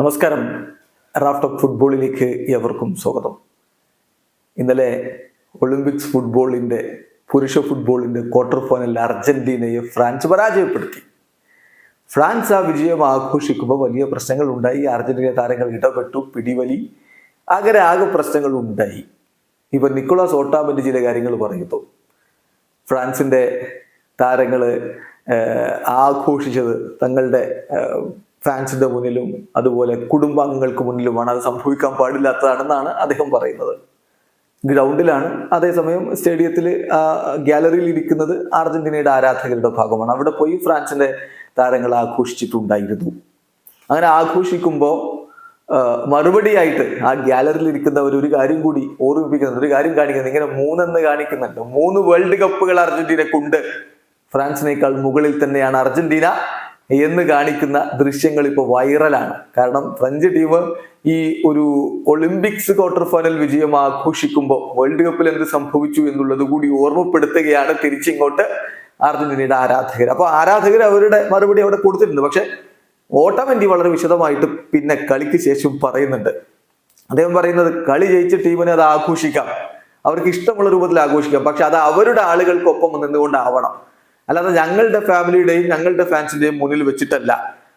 നമസ്കാരം. Raft of ഫുട്ബോളിലേക്ക് എവർക്കും സ്വാഗതം. ഇന്നലെ ഒളിമ്പിക്സ് ഫുട്ബോളിന്റെ പുരുഷ ഫുട്ബോളിന്റെ ക്വാർട്ടർ ഫൈനലിൽ അർജന്റീനയെ ഫ്രാൻസ് പരാജയപ്പെടുത്തി. ഫ്രാൻസ് ആ വിജയം ആഘോഷിക്കുമ്പോൾ വലിയ പ്രശ്നങ്ങൾ ഉണ്ടായി അർജന്റീന താരങ്ങൾ ഇടപെട്ടു പിടിവലി. അങ്ങനെ ആകെ പ്രശ്നങ്ങൾ ഉണ്ടായി ഇപ്പൊ നിക്കോളാസ് ഓട്ടാമന്റെ ചില കാര്യങ്ങൾ പറയുന്നു. ഫ്രാൻസിന്റെ താരങ്ങൾ ആഘോഷിച്ചത് തങ്ങളുടെ ഫാൻസിന്റെ മുന്നിലും അതുപോലെ കുടുംബാംഗങ്ങൾക്ക് മുന്നിലുമാണ് അത് സംഭവിക്കാൻ പാടില്ലാത്തതാണെന്നാണ് അദ്ദേഹം പറയുന്നത്. ഗ്രൗണ്ടിലാണ് അതേസമയം സ്റ്റേഡിയത്തിൽ ഗാലറിയിൽ ഇരിക്കുന്നത് അർജന്റീനയുടെ ആരാധകരുടെ ഭാഗമാണ്. അവിടെ പോയി ഫ്രാൻസിന്റെ താരങ്ങൾ ആഘോഷിച്ചിട്ടുണ്ടായിരുന്നു. അങ്ങനെ ആഘോഷിക്കുമ്പോൾ മറുപടിയായിട്ട് ആ ഗാലറിയിൽ ഇരിക്കുന്നവർ ഒരു കാര്യം കൂടി ഓർമ്മിപ്പിക്കുന്നുണ്ട്. ഒരു കാര്യം കാണിക്കുന്നത് ഇങ്ങനെ മൂന്നെന്ന് കാണിക്കുന്നുണ്ട്. മൂന്ന് വേൾഡ് കപ്പുകൾ അർജന്റീനക്കുണ്ട്. ഫ്രാൻസിനേക്കാൾ മുകളിൽ തന്നെയാണ് അർജന്റീന. എന്ന് കാണിക്കുന്ന ദൃശ്യങ്ങൾ ഇപ്പോൾ വൈറലാണ്. കാരണം ഫ്രഞ്ച് ടീം ഈ ഒരു ഒളിമ്പിക്സ് ക്വാർട്ടർ ഫൈനൽ വിജയം ആഘോഷിക്കുമ്പോൾ വേൾഡ് കപ്പിൽ എന്ത് സംഭവിച്ചു എന്നുള്ളത് കൂടി ഓർമ്മപ്പെടുത്തുകയാണ് തിരിച്ചിങ്ങോട്ട് അർജന്റീനയുടെ ആരാധകർ. അപ്പോൾ ആരാധകർ അവരുടെ മറുപടി അവിടെ കൊടുത്തിട്ടുണ്ട്. പക്ഷെ ഓട്ടമെന്റി വളരെ വിശദമായിട്ട് പിന്നെ കളിക്ക് ശേഷം പറയുന്നുണ്ട്. അദ്ദേഹം പറയുന്നത് കളി ജയിച്ച ടീമിനെ അത് ആഘോഷിക്കാം. അവർക്ക് ഇഷ്ടമുള്ള രൂപത്തിൽ ആഘോഷിക്കാം. പക്ഷെ അത് അവരുടെ ആളുകൾക്കൊപ്പം നിന്നുകൊണ്ടാവണം അല്ലാതെ ഞങ്ങളുടെ ഫാമിലിയുടെയും ഞങ്ങളുടെ ഫാൻസിന്റെയും മുന്നിൽ വെച്ചിട്ടല്ല.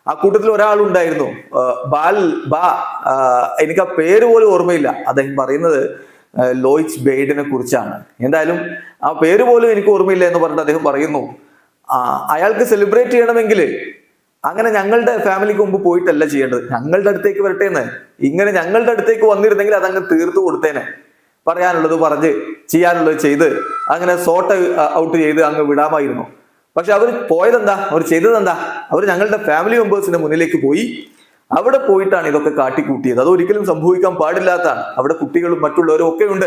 ആ കൂട്ടത്തിൽ ഒരാളുണ്ടായിരുന്നു. ബാൽ ബാ എനിക്ക് ആ പേര് പോലും ഓർമ്മയില്ല. അദ്ദേഹം പറയുന്നത് ലോയിച്ച് ബെയ്ഡിനെ കുറിച്ചാണ്. എന്തായാലും ആ പേര് പോലും എനിക്ക് ഓർമ്മയില്ല എന്ന് പറഞ്ഞിട്ട് അദ്ദേഹം പറയുന്നു. അയാൾക്ക് സെലിബ്രേറ്റ് ചെയ്യണമെങ്കിൽ അങ്ങനെ ഞങ്ങളുടെ ഫാമിലിക്ക് മുമ്പ് പോയിട്ടല്ല ചെയ്യേണ്ടത്. ഞങ്ങളുടെ അടുത്തേക്ക് വരട്ടെ എന്ന് ഇങ്ങനെ ഞങ്ങളുടെ അടുത്തേക്ക് വന്നിരുന്നെങ്കിൽ അതങ്ങ് തീർത്തു കൊടുത്തേനെ. പറയാനുള്ളത് പറഞ്ഞ് ചെയ്യാനുള്ളത് ചെയ്ത് അങ്ങനെ സോട്ട് ഔട്ട് ചെയ്ത് അങ്ങ് വിടാമായിരുന്നു. പക്ഷെ അവർ പോയതെന്താ? അവർ ചെയ്തതെന്താ? അവർ ഞങ്ങളുടെ ഫാമിലി മെമ്പേഴ്സിന്റെ മുന്നിലേക്ക് പോയി. അവിടെ പോയിട്ടാണ് ഇതൊക്കെ കാട്ടിക്കൂട്ടിയത്. അത് ഒരിക്കലും സംഭവിക്കാൻ പാടില്ലാത്തതാണ്. അവിടെ കുട്ടികളും മറ്റുള്ളവരും ഒക്കെ ഉണ്ട്.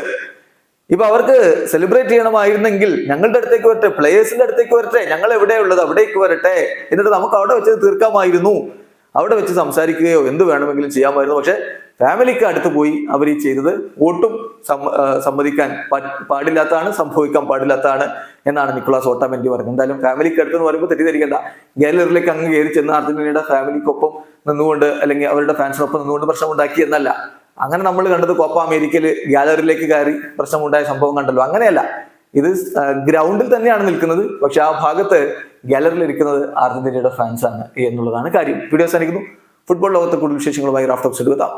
ഇപ്പൊ അവർക്ക് സെലിബ്രേറ്റ് ചെയ്യണമായിരുന്നെങ്കിൽ ഞങ്ങളുടെ അടുത്തേക്ക് വരട്ടെ പ്ലേയേഴ്സിന്റെ അടുത്തേക്ക് വരട്ടെ ഞങ്ങൾ എവിടെയുള്ളത് അവിടേക്ക് വരട്ടെ എന്നിട്ട് നമുക്ക് അവിടെ വെച്ച് തീർക്കാമായിരുന്നു. അവിടെ വെച്ച് സംസാരിക്കുകയോ എന്ത് വേണമെങ്കിലും ചെയ്യാമായിരുന്നു. പക്ഷെ ഫാമിലിക്ക് അടുത്ത് പോയി അവർ ഈ ചെയ്തത് ഒട്ടും സമ്മതിക്കാൻ പാടില്ലാത്തതാണ് സംഭവിക്കാൻ പാടില്ലാത്തതാണ് എന്നാണ് നിക്കോളാസ് ഓട്ടാമെന്റി പറഞ്ഞത് എന്തായാലും ഫാമിലിക്ക് അടുത്ത് എന്ന് പറയുമ്പോൾ തെറ്റിദ്ധരിക്കേണ്ട. ഗാലറിയിലേക്ക് അങ്ങ് കയറി ചെന്ന് അർജന്റീനയുടെ ഫാമിലിക്കൊപ്പം നിന്നുകൊണ്ട് അല്ലെങ്കിൽ അവരുടെ ഫാൻസിനൊപ്പം നിന്നുകൊണ്ട് പ്രശ്നം ഉണ്ടാക്കി എന്നല്ല. അങ്ങനെ നമ്മൾ കണ്ടത് കോപ്പ അമേരിക്കയിൽ ഗാലറിയിലേക്ക് കയറി പ്രശ്നമുണ്ടായ സംഭവം കണ്ടല്ലോ. അങ്ങനെയല്ല. ഇത് ഗ്രൗണ്ടിൽ തന്നെയാണ് നിൽക്കുന്നത്. പക്ഷെ ആ ഭാഗത്ത് ഗാലറിയിൽ ഇരിക്കുന്നത് അർജന്റീനയുടെ ഫാൻസാണ് എന്നുള്ളതാണ് കാര്യം. വീഡിയോ അവസാനിക്കുന്നു. ഫുട്ബോൾ ലോകത്തെ കൂടുതൽ വിശേഷങ്ങളുമായി റാഫ്റ്റോക്സ് എടുത്താം